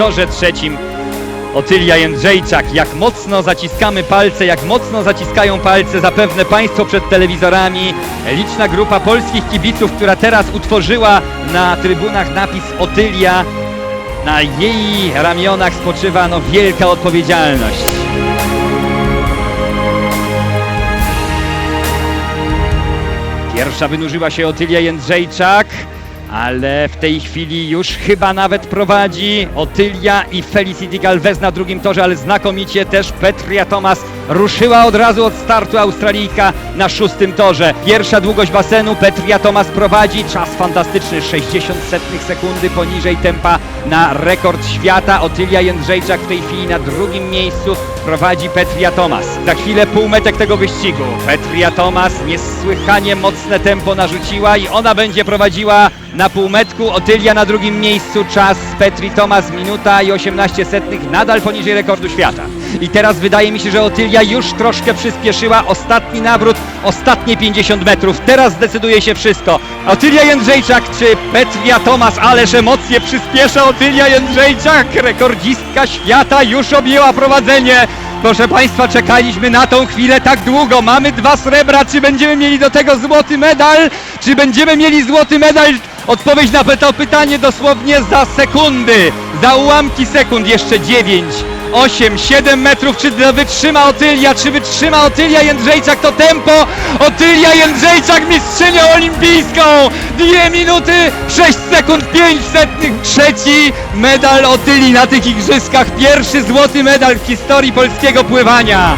torze trzecim Otylia Jędrzejczak. Jak mocno zaciskamy palce, jak mocno zaciskają palce zapewne Państwo przed telewizorami. Liczna grupa polskich kibiców, która teraz utworzyła na trybunach napis Otylia. Na jej ramionach spoczywa no, wielka odpowiedzialność. Pierwsza wynurzyła się Otylia Jędrzejczak, ale w tej chwili już chyba nawet prowadzi Otylia i Felicity Galvez na drugim torze, ale znakomicie też Petria Thomas ruszyła od razu od startu Australijka na szóstym torze. Pierwsza długość basenu, Petria Thomas prowadzi, czas fantastyczny, 60 setnych sekundy poniżej tempa na rekord świata. Otylia Jędrzejczak w tej chwili na drugim miejscu prowadzi Petria Thomas. Za chwilę półmetek tego wyścigu. Petria Thomas niesłychanie mocne tempo narzuciła i ona będzie prowadziła na półmetku. Otylia na drugim miejscu. Czas Petri Thomas minuta i 18 setnych nadal poniżej rekordu świata. I teraz wydaje mi się, że Otylia już troszkę przyspieszyła. Ostatni nawrót, ostatnie 50 metrów. Teraz zdecyduje się wszystko. Otylia Jędrzejczak czy Petria Thomas? Ależ emocje przyspiesza Otylia Jędrzejczak. Rekordzistka świata już objęła prowadzenie. Proszę Państwa, czekaliśmy na tą chwilę tak długo. Mamy dwa srebra. Czy będziemy mieli do tego złoty medal? Czy będziemy mieli złoty medal? Odpowiedź na to pytanie dosłownie za sekundy. Za ułamki sekund. Jeszcze 9, 8, 7 metrów. Czy wytrzyma Otylia? Czy wytrzyma Otylia Jędrzejczak to tempo? Otylia Jędrzejczak mistrzynią olimpijską. 2 minuty, 6 sekund, 5 setnych. Trzeci medal Otyli na tych igrzyskach. Pierwszy złoty medal w historii polskiego pływania.